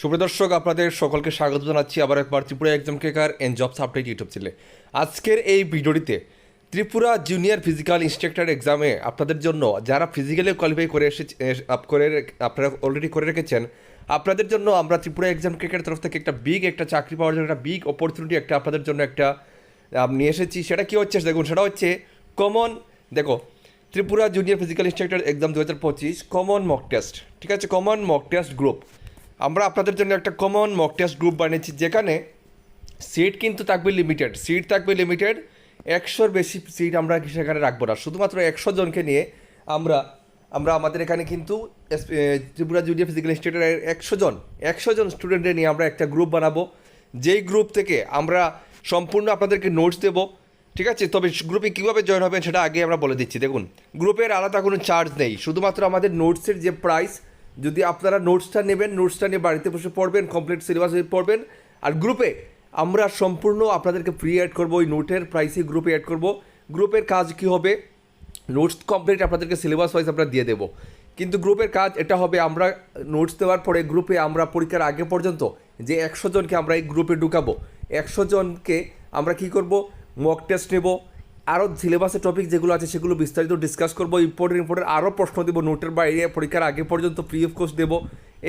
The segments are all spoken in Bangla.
সুপ্রদর্শক আপনাদের সকলকে স্বাগত জানাচ্ছি। আবার একবার Tripura exam cracker and jobs update YouTube চ্যানেলে আজকের এই ভিডিওটিতে ত্রিপুরা জুনিয়র ফিজিক্যাল ইনস্ট্রাক্টর এক্সামে আপনাদের জন্য যারা ফিজিক্যালি কোয়ালিফাই করে এসে আপ করে আপনারা অলরেডি করে রেখেছেন, আপনাদের জন্য আমরা ত্রিপুরা এক্সাম কেকার তরফ থেকে একটা বিগ একটা চাকরি পাওয়ার জন্য একটা বিগ অপরচুনিটি একটা আপনাদের জন্য একটা নিয়ে এসেছি। সেটা কী হচ্ছে দেখুন, সেটা হচ্ছে কমন দেখো, Tripura junior physical instructor exam দু হাজার পঁচিশ কমন মক টেস্ট ঠিক আছে? কমন মক টেস্ট গ্রুপ আমরা আপনাদের জন্য একটা কমন মক টেস্ট গ্রুপ বানিয়েছি, যেখানে সিট কিন্তু থাকবে লিমিটেড সিট থাকবে লিমিটেড একশোর বেশি সিট আমরা সেখানে রাখব না। শুধুমাত্র একশো জনকে নিয়ে আমরা আমরা আমাদের এখানে কিন্তু ত্রিপুরা জুনিয়র ফিজিক্যাল ইনস্টিটিউটের একশো জন একশো জন স্টুডেন্টদের নিয়ে আমরা একটা গ্রুপ বানাবো। যেই গ্রুপ থেকে আমরা সম্পূর্ণ আপনাদেরকে নোটস দেবো, ঠিক আছে? তবে গ্রুপে কীভাবে জয়েন হবেন সেটা আগে আমরা বলে দিচ্ছি। দেখুন গ্রুপের আলাদা কোনো চার্জ নেই। শুধুমাত্র আমাদের নোটসের যে প্রাইস যদি আপনারা নোটসটা নেবেন নোটসটা নিয়ে বাড়িতে বসে পড়বেন কমপ্লিট সিলেবাস পড়বেন, আর গ্রুপে আমরা সম্পূর্ণ আপনাদেরকে ফ্রি অ্যাড করব, ওই নোটের প্রাইসে গ্রুপে অ্যাড করব। গ্রুপের কাজ কী হবে? নোটস কমপ্লিট আপনাদেরকে সিলেবাস ওয়াইজ আমরা দিয়ে দেবো। কিন্তু গ্রুপের কাজ এটা হবে, আমরা নোটস দেওয়ার পরে গ্রুপে আমরা পরীক্ষার আগে পর্যন্ত যে একশো জনকে আমরা এই গ্রুপে ঢুকাবো, একশো জনকে আমরা কি করব? মক টেস্ট নেব। আরও সিলেবাসের টপিক যেগুলো আছে সেগুলো বিস্তারিত ডিসকাস করব। ইম্পর্টেন্ট ইম্পর্টেন্ট আরও প্রশ্ন দেবো নোটের বাইরে, পরীক্ষার আগে পর্যন্ত ফ্রি অফ কোর্স দেবো।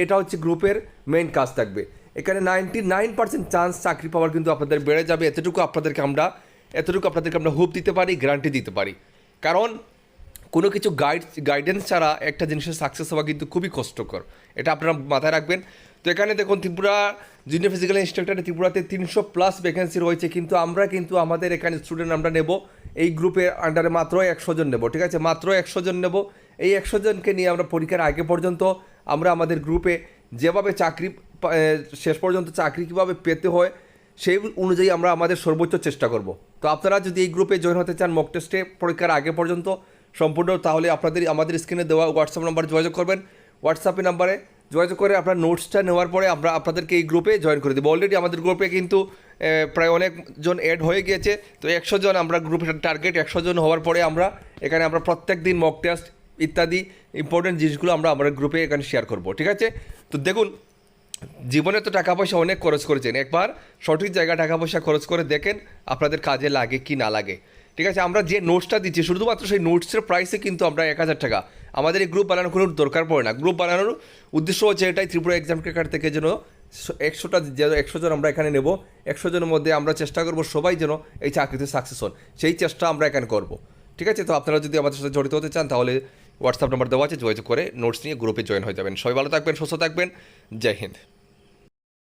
এটা হচ্ছে গ্রুপের মেন কাজ থাকবে। এখানে নাইনটি নাইন পার্সেন্ট চান্স চাকরি পাওয়ার কিন্তু আপনাদের বেড়ে যাবে। এতটুকু আপনাদেরকে আমরা, এতটুকু আপনাদেরকে আমরা হুপ দিতে পারি গ্যারান্টি দিতে পারি। কারণ কোনো কিছু গাইড গাইডেন্স ছাড়া একটা জিনিসের সাকসেস হওয়া কিন্তু খুবই কষ্টকর। এটা আপনারা মাথায় রাখবেন। তো এখানে দেখুন, ত্রিপুরা জুনিয়র ফিজিক্যাল ইনস্ট্রাক্টর ত্রিপুরাতে তিনশো প্লাস ভ্যাকেন্সি রয়েছে, কিন্তু আমরা কিন্তু আমাদের এখানে স্টুডেন্ট আমরা নেব, এই গ্রুপের আন্ডারে মাত্র একশো জন নেব, ঠিক আছে? মাত্র একশো জন নেব। এই একশো জনকে নিয়ে আমরা পরীক্ষার আগে পর্যন্ত আমরা আমাদের গ্রুপে যেভাবে চাকরি শেষ পর্যন্ত চাকরি কীভাবে পেতে হয়, সেই অনুযায়ী আমরা আমাদের সর্বোচ্চ চেষ্টা করব। তো আপনারা যদি এই গ্রুপে জয়েন হতে চান মক টেস্টে পরীক্ষার আগে পর্যন্ত সম্পূর্ণ তাহলে আপনাদের আমাদের স্ক্রিনে দেওয়া হোয়াটসঅ্যাপ নাম্বার যোগাযোগ করবেন। হোয়াটসঅ্যাপে নাম্বারে যোগাযোগ করে আপনার নোটসটা নেওয়ার পরে আমরা আপনাদেরকে এই গ্রুপে জয়েন করে দেবো। অলরেডি আমাদের গ্রুপে কিন্তু প্রায় অনেকজন অ্যাড হয়ে গিয়েছে। তো একশো জন আমরা গ্রুপের টার্গেট একশো জন হওয়ার পরে আমরা এখানে আমরা প্রত্যেক দিন মক টেস্ট ইত্যাদি ইম্পর্টেন্ট জিনিসগুলো আমরা আমাদের গ্রুপে এখানে শেয়ার করব, ঠিক আছে? তো দেখুন, জীবনে তো টাকা পয়সা অনেক খরচ করেছেন। একবার সঠিক জায়গায় টাকা পয়সা খরচ করে দেখেন আপনাদের কাজে লাগে কি না লাগে। ঠিক আছে, আমরা যে নোটসটা দিচ্ছি, শুধুমাত্র সেই নোটসের প্রাইসে কিন্তু আমরা এক হাজার টাকা। আমাদের এই গ্রুপ বানানোর কোনো দরকার পড়ে না। গ্রুপ বানানোর উদ্দেশ্য হচ্ছে এটাই, ত্রিপুরা এক্সাম ক্রেকার থেকে যেন একশোটা একশো জন আমরা এখানে নেব, একশো জনের মধ্যে আমরা চেষ্টা করব সবাই যেন এই চাকরিতে সাকসেস হন। সেই চেষ্টা আমরা এখানে করব। ঠিক আছে, তো আপনারা যদি আমাদের সাথে জড়িত হতে চান, তাহলে হোয়াটসঅ্যাপ নাম্বার দেওয়া আছে, যোগাযোগ করে নোটস নিয়ে গ্রুপে জয়েন হয়ে যাবেন। সবাই ভালো থাকবেন, সুস্থ থাকবেন। জয় হিন্দ।